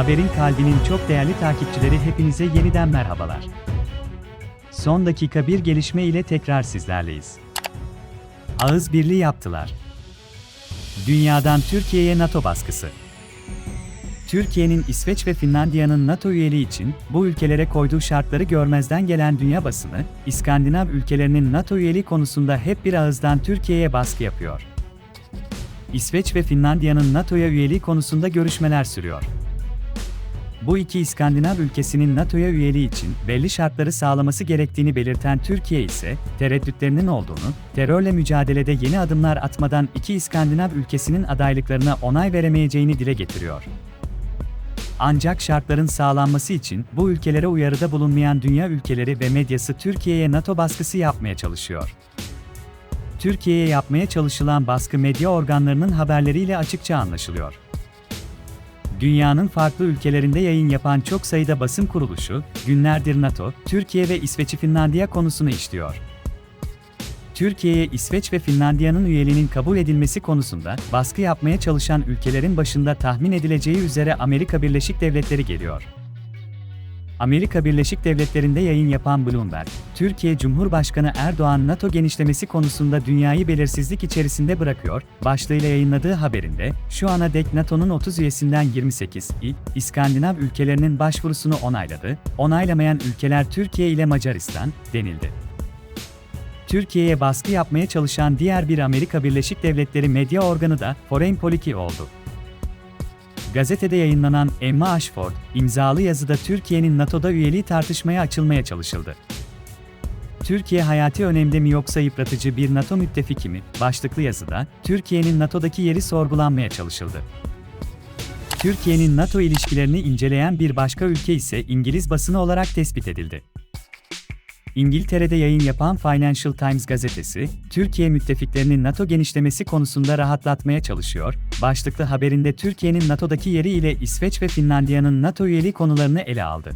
Haberin kalbinin çok değerli takipçileri hepinize yeniden merhabalar. Son dakika bir gelişme ile tekrar sizlerleyiz. Ağız birliği yaptılar. Dünyadan Türkiye'ye NATO baskısı. Türkiye'nin İsveç ve Finlandiya'nın NATO üyeliği için bu ülkelere koyduğu şartları görmezden gelen dünya basını, İskandinav ülkelerinin NATO üyeliği konusunda hep bir ağızdan Türkiye'ye baskı yapıyor. İsveç ve Finlandiya'nın NATO'ya üyeliği konusunda görüşmeler sürüyor. Bu iki İskandinav ülkesinin NATO'ya üyeliği için belli şartları sağlaması gerektiğini belirten Türkiye ise, tereddütlerinin olduğunu, terörle mücadelede yeni adımlar atmadan iki İskandinav ülkesinin adaylıklarına onay veremeyeceğini dile getiriyor. Ancak şartların sağlanması için bu ülkelere uyarıda bulunmayan dünya ülkeleri ve medyası Türkiye'ye NATO baskısı yapmaya çalışıyor. Türkiye'ye yapmaya çalışılan baskı medya organlarının haberleriyle açıkça anlaşılıyor. Dünyanın farklı ülkelerinde yayın yapan çok sayıda basın kuruluşu, günlerdir NATO, Türkiye ve İsveç'i Finlandiya konusunu işliyor. Türkiye'ye İsveç ve Finlandiya'nın üyeliğinin kabul edilmesi konusunda baskı yapmaya çalışan ülkelerin başında tahmin edileceği üzere Amerika Birleşik Devletleri geliyor. Amerika Birleşik Devletleri'nde yayın yapan Bloomberg, Türkiye Cumhurbaşkanı Erdoğan NATO genişlemesi konusunda dünyayı belirsizlik içerisinde bırakıyor, başlığıyla yayınladığı haberinde, şu ana dek NATO'nun 30 üyesinden 28'i, İskandinav ülkelerinin başvurusunu onayladı, onaylamayan ülkeler Türkiye ile Macaristan, denildi. Türkiye'ye baskı yapmaya çalışan diğer bir Amerika Birleşik Devletleri medya organı da Foreign Policy oldu. Gazetede yayınlanan Emma Ashford imzalı yazıda Türkiye'nin NATO'da üyeliği tartışmaya açılmaya çalışıldı. Türkiye hayati önemde mi yoksa yıpratıcı bir NATO müttefiki mi? Başlıklı yazıda Türkiye'nin NATO'daki yeri sorgulanmaya çalışıldı. Türkiye'nin NATO ilişkilerini inceleyen bir başka ülke ise İngiliz basını olarak tespit edildi. İngiltere'de yayın yapan Financial Times gazetesi, Türkiye müttefiklerini NATO genişlemesi konusunda rahatlatmaya çalışıyor, başlıklı haberinde Türkiye'nin NATO'daki yeri ile İsveç ve Finlandiya'nın NATO üyeliği konularını ele aldı.